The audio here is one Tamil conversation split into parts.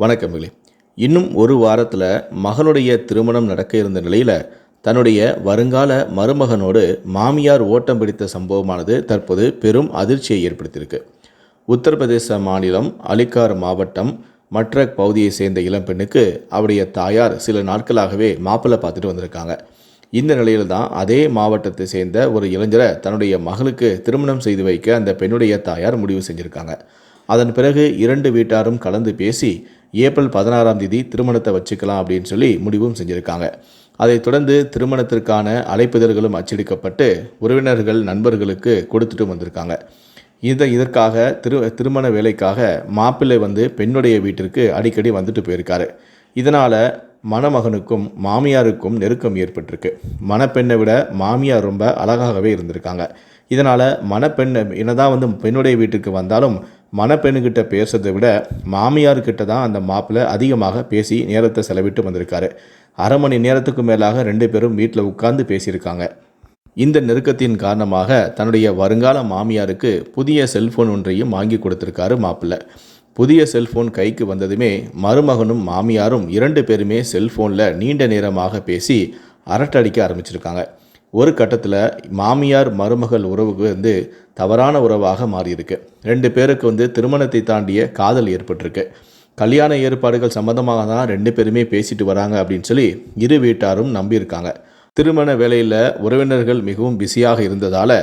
வணக்கமிகளே இன்னும் ஒரு வாரத்தில் மகளுடைய திருமணம் நடக்க இருந்த நிலையில் தன்னுடைய வருங்கால மருமகனோடு மாமியார் ஓட்டம் பிடித்த சம்பவமானது தற்போது பெரும் அதிர்ச்சியை ஏற்படுத்தியிருக்கு. உத்தரப்பிரதேச மாநிலம் அலிகார் மாவட்டம் மற்ற பகுதியை சேர்ந்த இளம்பெண்ணுக்கு அவருடைய தாயார் சில நாட்களாகவே மாப்பிள்ளை பார்த்துட்டு வந்திருக்காங்க. இந்த நிலையில் தான் அதே மாவட்டத்தை சேர்ந்த ஒரு இளைஞரை தன்னுடைய மகளுக்கு திருமணம் செய்து வைக்க அந்த பெண்ணுடைய தாயார் முடிவு செஞ்சுருக்காங்க. அதன் பிறகு இரண்டு வீட்டாரும் கலந்து பேசி ஏப்ரல் பதினாறாம் தேதி திருமணத்தை வச்சுக்கலாம் அப்படின்னு சொல்லி முடிவும் செஞ்சுருக்காங்க. அதைத் தொடர்ந்து திருமணத்திற்கான அழைப்பிதழ்களும் அச்சடிக்கப்பட்டு உறவினர்கள் நண்பர்களுக்கு கொடுத்துட்டு வந்திருக்காங்க. இதை இதற்காக திரு திருமண வேலைக்காக மாப்பிள்ளை வந்து பெண்ணுடைய வீட்டிற்கு அடிக்கடி வந்துட்டு போயிருக்காரு. இதனால் மணமகனுக்கும் மாமியாருக்கும் நெருக்கம் ஏற்பட்டிருக்கு. மணப்பெண்ணை விட மாமியார் ரொம்ப அழகாகவே இருந்திருக்காங்க. இதனால் மணப்பெண்ணை என்னதான் வந்து பெண்ணுடைய வீட்டுக்கு வந்தாலும் மணப்பெண்ணுக்கிட்ட பேசுறதை விட மாமியார்கிட்ட தான் அந்த மாப்பிள்ளை அதிகமாக பேசி நேரத்தை செலவிட்டு வந்திருக்காரு. அரை மணி நேரத்துக்கு மேலாக ரெண்டு பேரும் வீட்டில் உட்கார்ந்து பேசியிருக்காங்க. இந்த நெருக்கத்தின் காரணமாக தன்னுடைய வருங்கால மாமியாருக்கு புதிய செல்ஃபோன் ஒன்றையும் வாங்கி கொடுத்துருக்காரு மாப்பிள்ளை புதிய செல்ஃபோன் கைக்கு வந்ததுமே மருமகனும் மாமியாரும் இரண்டு பேருமே செல்ஃபோனில் நீண்ட நேரமாக பேசி அரட்டடிக்க ஆரம்பிச்சிருக்காங்க. ஒரு கட்டத்தில் மாமியார் மருமகள் உறவுக்கு வந்து தவறான உறவாக மாறியிருக்கு. ரெண்டு பேருக்கு வந்து திருமணத்தை தாண்டிய காதல் ஏற்பட்டிருக்கு. கல்யாண ஏற்பாடுகள் சம்மந்தமாக தான் ரெண்டு பேருமே பேசிட்டு வராங்க அப்படின்னு சொல்லி இரு வீட்டாரும் நம்பியிருக்காங்க. திருமண வேலையில் உறவினர்கள் மிகவும் பிஸியாக இருந்ததால்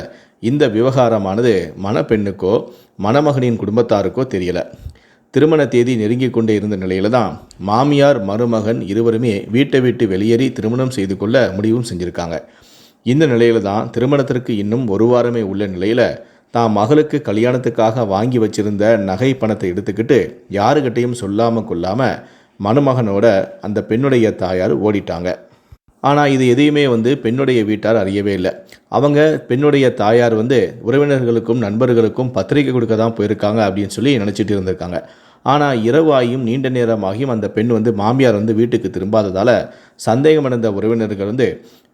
இந்த விவகாரமானது மணப்பெண்ணுக்கோ மணமகனின் குடும்பத்தாருக்கோ தெரியலை. திருமண தேதி நெருங்கி கொண்டே இருந்த நிலையில தான் மாமியார் மருமகன் இருவருமே வீட்டை விட்டு வெளியேறி திருமணம் செய்து கொள்ள முடிவும் செஞ்சுருக்காங்க. இந்த நிலையில தான் திருமணத்திற்கு இன்னும் ஒரு வாரமே உள்ள நிலையில் தான் மகளுக்கு கல்யாணத்துக்காக வாங்கி வச்சிருந்த நகை பணத்தை எடுத்துக்கிட்டு யாருக்கிட்டையும் சொல்லாமல் கொள்ளாமல் மணமகனோட அந்த பெண்ணுடைய தாயார் ஓடிட்டாங்க. ஆனால் இது எதையுமே வந்து பெண்ணுடைய வீட்டார் அறியவே இல்லை. அவங்க பெண்ணுடைய தாயார் வந்து உறவினர்களுக்கும் நண்பர்களுக்கும் பத்திரிக்கை கொடுக்க தான் போயிருக்காங்க அப்படின்னு சொல்லி நினச்சிட்டு இருந்திருக்காங்க. ஆனால் இரவாயும் நீண்ட நேரமாகியும் அந்த பெண் வந்து மாமியார் வந்து வீட்டுக்கு திரும்பாததால் சந்தேகமடைந்த உறவினர்கள் வந்து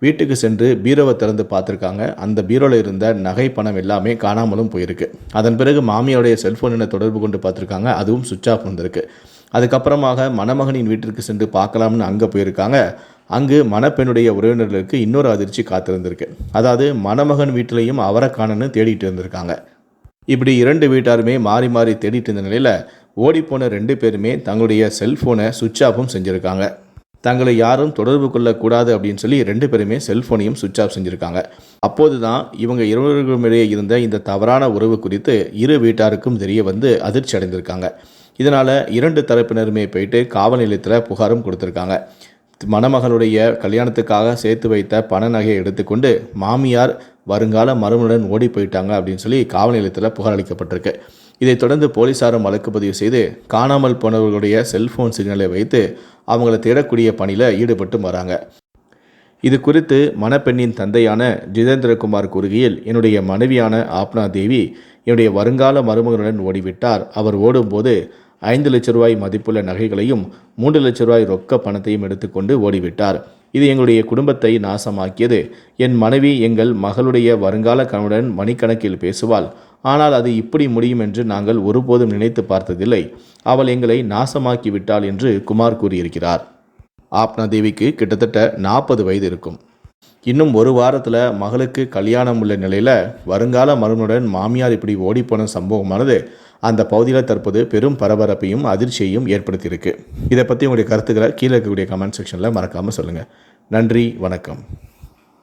வீட்டுக்கு சென்று பீரோவை திறந்து பார்த்துருக்காங்க. அந்த பீரோவில் இருந்த நகை பணம் எல்லாமே காணாமலும் போயிருக்கு. அதன் பிறகு மாமியாருடைய செல்ஃபோனை தொடர்பு கொண்டு பார்த்துருக்காங்க. அதுவும் சுவிட்ச் ஆஃப் வந்திருக்கு. அதுக்கப்புறமாக மணமகனின் வீட்டிற்கு சென்று பார்க்கலாம்னு அங்கே போயிருக்காங்க. அங்கு மணப்பெண்ணுடைய உறவினர்களுக்கு இன்னொரு அதிர்ச்சி காத்திருந்திருக்கு. அதாவது மணமகன் வீட்டிலையும் அவரை காணன்னு தேடிட்டு இருந்திருக்காங்க. இப்படி இரண்டு வீட்டாருமே மாறி மாறி தேடிட்டு இருந்த நிலையில் ஓடிப்போன ரெண்டு பேருமே தங்களுடைய செல்ஃபோனை சுவிட்ச் ஆஃபும் செஞ்சுருக்காங்க. தங்களை யாரும் தொடர்பு கொள்ளக்கூடாது அப்படின்னு சொல்லி ரெண்டு பேருமே செல்ஃபோனையும் சுவிட்ச் ஆஃப் செஞ்சுருக்காங்க. அப்போது தான் இவங்க இருவர்களுமிடையே இருந்த இந்த தவறான உறவு குறித்து இரு வீட்டாருக்கும் தெரிய வந்து அதிர்ச்சி அடைந்திருக்காங்க. இதனால் இரண்டு தரப்பினருமே போயிட்டு காவல் நிலையத்தில் புகாரும் கொடுத்துருக்காங்க. மணமகளுடைய கல்யாணத்துக்காக சேர்த்து வைத்த பண நகையை எடுத்துக்கொண்டு மாமியார் வருங்கால மருமனுடன் ஓடி போயிட்டாங்க அப்படின்னு சொல்லி காவல் நிலையத்தில் புகார் அளிக்கப்பட்டிருக்கு. இதைத் தொடர்ந்து போலீசாரும் வழக்கு பதிவு செய்து காணாமல் போனவர்களுடைய செல்போன் சிக்னலை வைத்து அவங்கள தேடக்கூடிய பணியில் ஈடுபட்டு வராங்க. இது குறித்து மணப்பெண்ணின் தந்தையான ஜிதேந்திரகுமார் கூறுகையில் என்னுடைய மனைவியான ஆப்னா தேவி என்னுடைய வருங்கால மருமகனுடன் ஓடிவிட்டார். அவர் ஓடும்போது ஐந்து லட்ச ரூபாய் மதிப்புள்ள நகைகளையும் மூன்று லட்ச ரூபாய் ரொக்க பணத்தையும் எடுத்துக்கொண்டு ஓடிவிட்டார். இது எங்களுடைய குடும்பத்தை நாசமாக்கியது. என் மனைவி எங்கள் மகளுடைய வருங்கால கணவனுடன் மணிக்கணக்கில் பேசுவாள். ஆனால் அது இப்படி முடியும் என்று நாங்கள் ஒருபோதும் நினைத்து பார்த்ததில்லை. அவள் எங்களை நாசமாக்கி விட்டாள் என்று குமார் கூறியிருக்கிறார். ஆப்னா தேவிக்கு கிட்டத்தட்ட நாற்பது வயது இருக்கும். இன்னும் ஒரு வாரத்தில் மகளுக்கு கல்யாணம் உள்ள நிலையில் வருங்கால மருமனுடன் மாமியார் இப்படி ஓடிப்போன சம்பவமானது அந்த பகுதியில் தற்போது பெரும் பரபரப்பையும் அதிர்ச்சியையும் ஏற்படுத்தியிருக்கு. இதை பற்றி உங்களுடைய கருத்துக்களை கீழே இருக்கக்கூடிய கமெண்ட் செக்ஷனில் மறக்காமல் சொல்லுங்கள் நன்றி வணக்கம்.